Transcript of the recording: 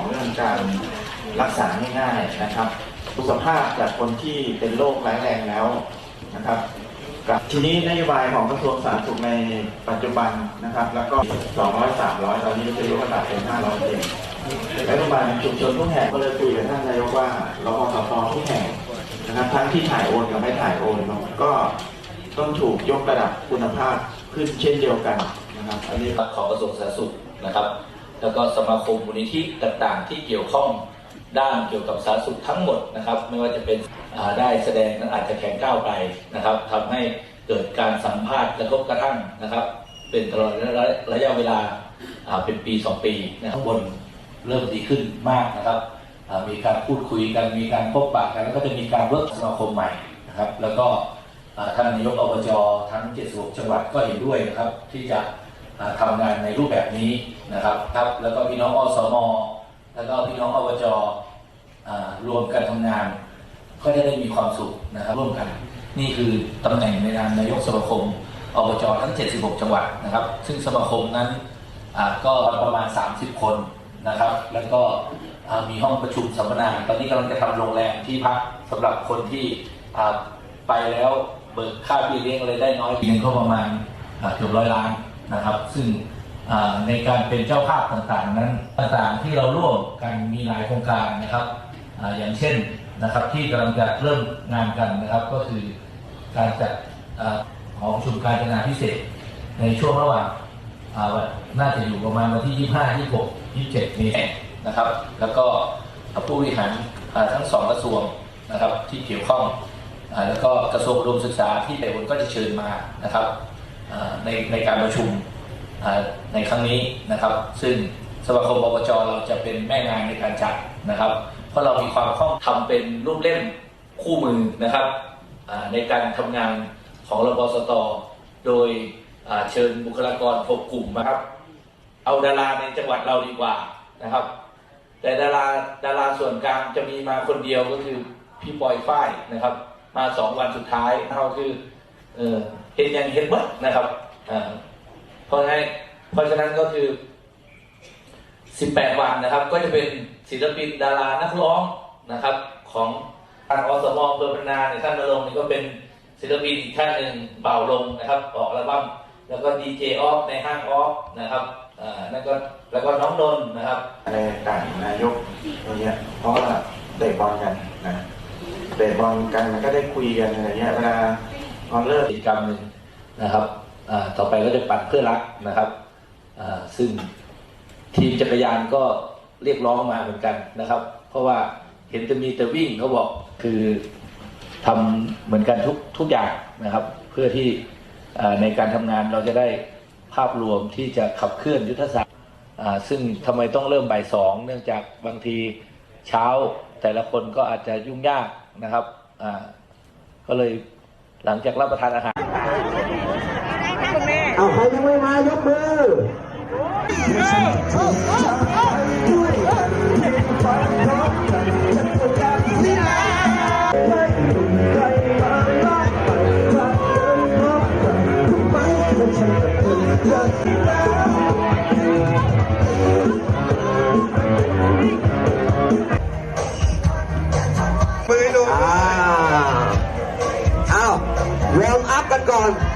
ของเรื่องการรักษาง่ายๆนะครับสุขภาพจากคนที่เป็นโรคร้ายแรงแล้วนะครับกับทีนี้นโยบายของกระทรวงสาธารณสุขในปัจจุบันนะครับ แล้วก็ 200 300 ตอนนี้จะยกระดับเป็น 500เองรัฐบาลชุมชนทุกแห่งก็เลยคุยกับท่านนายกว่าเราพอสปทุกแห่งนะครับทั้งที่ถ่ายโอนกับไม่ถ่ายโอนก็ต้องถูกยกระดับคุณภาพขึ้นเช่นเดียวกันนะครับ อันนี้ของกระทรวงสาธารณสุขนะครับ แล้วก็สมาคมมูลนิธิต่างๆ ที่เกี่ยวข้องด้านเกี่ยวกับสาธารณสุขทั้งหมดนะครับ ไม่ว่าจะเป็นได้แสดงอาจจะแข็งก้าวไปนะครับทำให้เกิดการสัมภาษณ์กระทบกระทั่งนะครับ เป็นตลอดระยะระยะเวลาเป็นปีสองปีนะครับบนเริ่มดีขึ้นมากนะครับ มีการพูดคุยกันมีการพบปะกันแล้วก็จะมีการเวิร์กสมาคมใหม่นะครับ แล้วก็อ่าท่านนายกอบจทั้ง 76 จังหวัดก็เห็นด้วยนะครับ ที่จะ อ่าทำงานในรูปแบบนี้นะครับครับแล้วก็พี่น้องอสมแล้วก็พี่น้องอบจรวมกันทำงาน ก็จะได้มีความสุขนะครับร่วมกัน นี่คือตำแหน่งในนามนายกสมาคมอบจทั้ง 76 จังหวัดนะครับ ซึ่งสมาคมนั้นก็ประมาณ 30 คนนะครับ แล้วก็มีห้องประชุมสัมมนา ตอนนี้กำลังจะทำโรงแรมที่พักสำหรับคนที่ไปแล้วเบิกค่าพี่เลี้ยงอะไรได้น้อยเพียงก็ประมาณเกือบร้อยล้าน นะครับ ซึ่งในการเป็นเจ้าภาพต่างๆ นั้นต่างๆที่เราร่วมกันมีหลายโครงการนะครับออย่างเช่นนะครับที่กำลังจะเริ่มงานกันนะครับ ก็คือการจัดอ่าหอประชุมการจนาพิเศษ ในช่วงระหว่างวันน่าจะอยู่ประมาณวันที่ 25 26 27 นี้นะครับ แล้วก็ผู้บริหารทั้งสองกระทรวงนะครับที่เกี่ยวข้องอแล้วก็กระทรวงอุดมศึกษาที่ในวันก็จะเชิญมานะครับ ในในการประชุมในครั้งนี้นะครับ ซึ่งสมาคมอบจเราจะเป็นแม่งานในการจัดนะครับ เพราะเรามีความคล่องทำเป็นรูปเล่มคู่มือนะครับในการทำงานของรบสตโดยเชิญบุคลากรหกกลุ่มนะครับ เอาดาราในจังหวัดเราดีกว่านะครับ แต่ดาราดาราส่วนกลางจะมีมาคนเดียวก็คือพี่ปอยฝ้ายนะครับ มาสองวันสุดท้ายเขาคือ เออเห็นอย่างเห็นบิดนะครับเพราะฉะนั้นเพราะฉะนั้นก็คือ 18 วันนะครับ ก็จะเป็นศิลปินดารานักร้องนะครับ ของทางอสมอำเภอพนาเนี่ยท่านนรงนี่ก็เป็นศิลปินอีกท่านหนึ่งเป่าลงนะครับ ออกอัลบั้มแล้วก็ดีเจออฟในห้างออฟนะครับอ่านั่นก็แล้วก็น้องนนท์นะครับอะไรต่างนายกอย่างเงี้ยเพราะว่าเตะบอลกันนะเตะบอลกันมันก็ได้คุยกันอะไรเงี้ยเวลา พอเลิกกิจกรรมหนึ่งนะครับต่อไปก็จะปั่นเพื่อรักนะครับซึ่งทีมจักรยานก็เรียกร้องมาเหมือนกันนะครับ เพราะว่าเห็นจะมีแต่วิ่งเขาบอกคือทำเหมือนกันทุกทุกอย่างนะครับ เพื่อที่ในการทำงานเราจะได้ภาพรวมที่จะขับเคลื่อนยุทธศาสตร์ซึ่งทำไมต้องเริ่มบ่ายสองเนื่องจากบางทีเช้าแต่ละคนก็อาจจะยุ่งยากนะครับก็เลย หลังจากรับประทานอาหารเอาใครยังไม่มายกมือมือดูอ่าเอ